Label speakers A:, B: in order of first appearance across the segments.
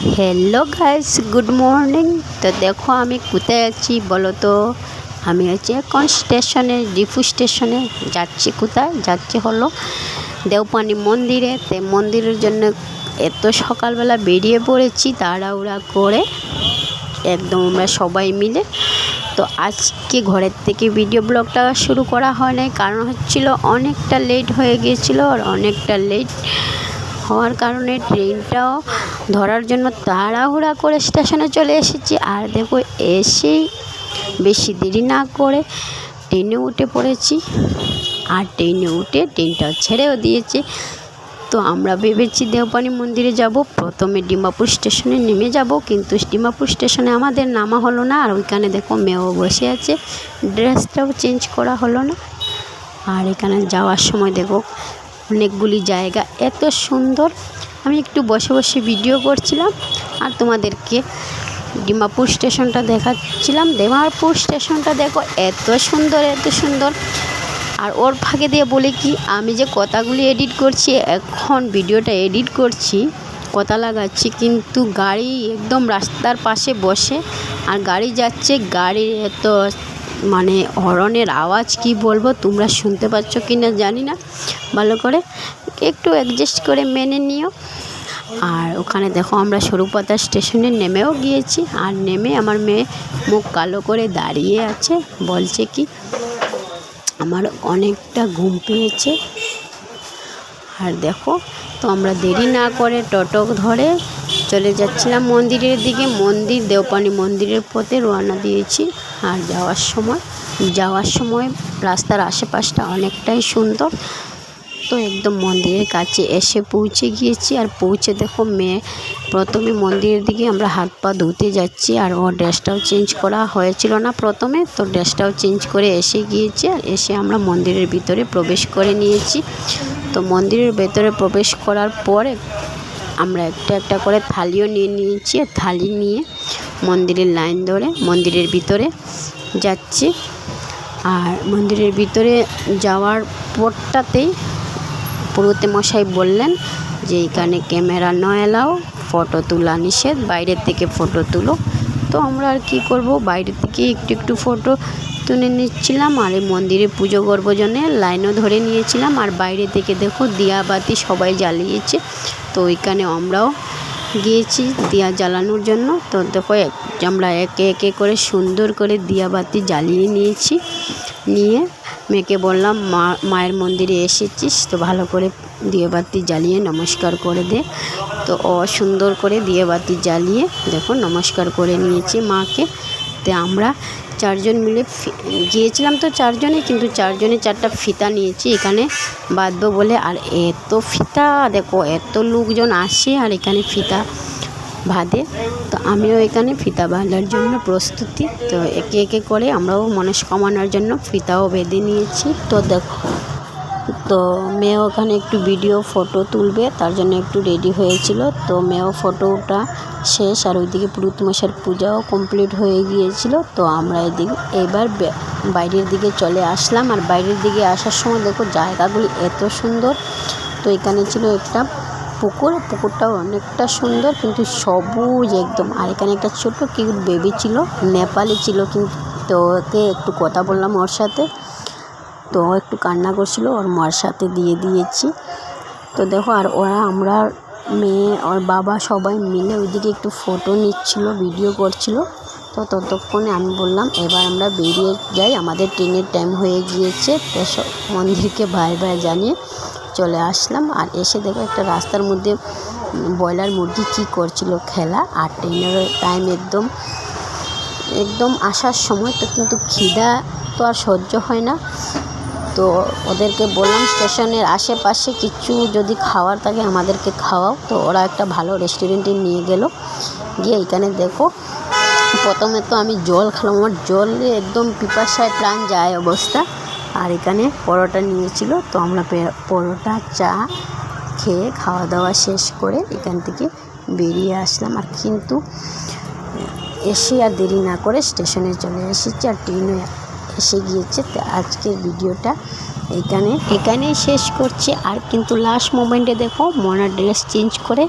A: Hello guys good morning তো দেখো, আমি কোথায় আছি বলো তো? আমি আছি এখন স্টেশনে, ডিফু স্টেশনে। যাচ্ছি কোথায়? যাচ্ছি হলো দেওপানি মন্দিরে। তো মন্দিরের জন্য এত সকালবেলা বেরিয়ে পড়েছি, তাড়াহুড়া করে। একদম আমরা সবাই মিলে। তো আজকে ঘরের থেকে ভিডিও ব্লগটা শুরু করা হয় নাই, কারণ হচ্ছিল অনেকটা লেট হয়ে গিয়েছিল আর অনেকটা লেট হওয়ার কারণে ট্রেনটাও ধরার জন্য তাড়াহুড়া করে স্টেশনে চলে এসেছি। আর দেখো, এসেই বেশি দেরি না করে ট্রেনে উঠে পড়েছি। আর ট্রেনে উঠে ট্রেনটা ছেড়েও দিয়েছে। তো আমরা ভেবেছি দেওপানি মন্দিরে যাব। প্রথমে ডিমাপুর স্টেশনে নেমে যাব। কিন্তু ডিমাপুর স্টেশনে আমাদের নামা হলো না। আর ওইখানে দেখো মেয়েও বসে আছে। ড্রেসটাও চেঞ্জ করা হলো না। আর এখানে যাওয়ার সময় দেখো অনেকগুলি জায়গা। এত সুন্দর। আমি একটু বসে বসে ভিডিও করছিলাম আর তোমাদেরকে ডিমাপুর স্টেশনটা দেখাচ্ছিলাম। ডিমাপুর স্টেশনটা দেখো, এত সুন্দর এত সুন্দর। আর ওর ফাঁকে দিয়ে বলে কি, আমি যে কথাগুলি এডিট করছি, এখন ভিডিওটা এডিট করছি, কথা লাগাচ্ছি, কিন্তু গাড়ি একদম রাস্তার পাশে বসে। আর গাড়ি যাচ্ছে, গাড়ির এত মানে হরনের আওয়াজ কি বলব, তোমরা শুনতে পাচ্ছ কি না জানি না। ভালো করে একটু অ্যাডজাস্ট করে মেনে নিও। আর ওখানে দেখো আমরা সরুপাতা স্টেশনে নেমেও গিয়েছি। আর নেমে আমার মেয়ে মুখ কালো করে দাঁড়িয়ে আছে, বলছে কি, আমার অনেকটা ঘুম পেয়েছে। আর দেখো, তো আমরা দেরি না করে টোটো ধরে চলে যাচ্ছিলাম মন্দিরের দিকে। মন্দির, দেওপানি মন্দিরের পথে রওনা দিয়েছি। আর যাওয়ার সময় যাওয়ার সময় রাস্তার আশেপাশটা অনেকটাই সুন্দর। তো একদম মন্দিরের কাছে এসে পৌঁছে গিয়েছি আর পৌঁছে দেখো মেয়ে, প্রথমে মন্দিরের দিকে আমরা হাত পা ধুতে যাচ্ছি আর ও ড্রেসটাও চেঞ্জ করা হয়েছিল না প্রথমে। তো ড্রেসটাও চেঞ্জ করে এসে গিয়েছি আর এসে আমরা মন্দিরের ভিতরে প্রবেশ করে নিয়েছি। তো মন্দিরের ভেতরে প্রবেশ করার পরে আমরা একটা একটা করে থালিও নিয়ে নিয়েছি থালি নিয়ে মন্দিরের লাইন ধরে মন্দিরের ভিতরে যাচ্ছি। আর মন্দিরের ভিতরে যাওয়ার পরটাতেই পুরোতে মশাই বললেন যে এখানে ক্যামেরা নয় এলাও, ফটো তোলা নিষেধ বাইরের থেকে ফটো তুলো। তো আমরা আর কি করব, বাইরে থেকে একটু একটু ফটো তুলে নিচ্ছিলাম, আর এই মন্দিরে পুজো করব লাইনও ধরে নিয়েছিলাম। আর বাইরে থেকে দেখো দিয়াবাতি সবাই জ্বালিয়েছে। তো ওইখানে আমরাও গিয়েছি দিয়া জ্বালানোর জন্য। তো দেখো আমরা একে একে করে সুন্দর করে দিয়াবাতি জ্বালিয়ে নিয়েছি। নিয়ে মেয়েকে বললাম, মা, মায়ের মন্দিরে এসেছিস তো ভালো করে দিয়েবাতি জ্বালিয়ে নমস্কার করে দে। তো ও সুন্দর করে দিয়েবাতি জ্বালিয়ে দেখো, নমস্কার করে নিয়েছি মাকে। তো আমরা চারজন মিলে গিয়েছিলাম তো চারজনে, কিন্তু চারজনে চারটা ফিতা নিয়েছি, এখানে বাঁধবো বলে। আর এত ফিতা, দেখো, এত লোকজন আসে আর এখানে ফিতা বাঁধে। তো আমিও এখানে ফিতা বাঁধার জন্য প্রস্তুতি। তো একে একে করে আমরাও মনস্কামনার জন্য ফিতাও বেঁধে নিয়েছি। তো দেখো তো মেয়ে ওখানে একটু ভিডিও ফটো তুলবে, তার জন্য একটু রেডি হয়েছিল। তো মেয়েও ফটোটা শেষ, আর ওইদিকে পুরুত মশার পূজাও কমপ্লিট হয়ে গিয়েছিল। তো আমরা এদিকে, এবার বাইরের দিকে চলে আসলাম। আর বাইরের দিকে আসার সময় দেখো জায়গাগুলি এত সুন্দর। তো এখানে ছিল একটা পুকুর, পুকুরটাও অনেকটা সুন্দর, কিন্তু সবুজ একদম। আর এখানে একটা ছোটো কিউট বেবি ছিল, নেপালি ছিল কিন্তু, তো ওকে একটু কথা বললাম ওর সাথে। তো একটু কান্না করছিল, ওর মার সাথে দিয়ে দিয়েছি। তো দেখো, আর ওরা আমরা মেয়ে ওর বাবা সবাই মিলে ওইদিকে একটু ফটো নিচ্ছিল ভিডিও করছিল। তো ততক্ষণে আমি বললাম, এবার আমরা বেরিয়ে যাই, আমাদের ট্রেনের টাইম হয়ে গিয়েছে, তো সব মন্দিরকে ভাই ভাই জানিয়ে চলে আসলাম। আর এসে দেখো, একটা রাস্তার মধ্যে ব্রয়লার মুরগি কী করছিল খেলা। আর ট্রেনের টাইম একদম একদম আসার সময় তো কিন্তু খিদা তো আর সহ্য হয় না। তো ওদেরকে বললাম স্টেশনের আশেপাশে কিছু যদি খাওয়ার থাকে আমাদেরকে খাওয়াও। তো ওরা একটা ভালো রেস্টুরেন্টে নিয়ে গেল। গিয়ে এখানে দেখো, প্রথমে তো আমি জল খেলাম। আমার জলে একদম পিপাসায় প্রাণ যায় অবস্থা। আর এখানে পরোটা নিয়েছিল। তো আমরা পরোটা, চা খেয়ে খাওয়া দাওয়া শেষ করে এখান থেকে বেরিয়ে আসলাম। আর কিন্তু এসে আর দেরি না করে স্টেশনে চলে এসেছি। আর ট্রেনে এসে গিয়েছে। তো আজকের ভিডিওটা এখানে এখানে শেষ করছে। আর কিন্তু লাস্ট মোমেন্টে দেখো, মনার ড্রেস চেঞ্জ করে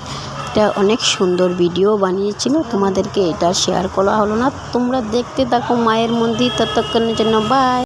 A: এটা অনেক সুন্দর ভিডিও বানিয়েছিল। তোমাদেরকে এটা শেয়ার করা হলো না। তোমরা দেখতে থাকো মায়ের মন্দির, ততক্ষণের জন্য বাই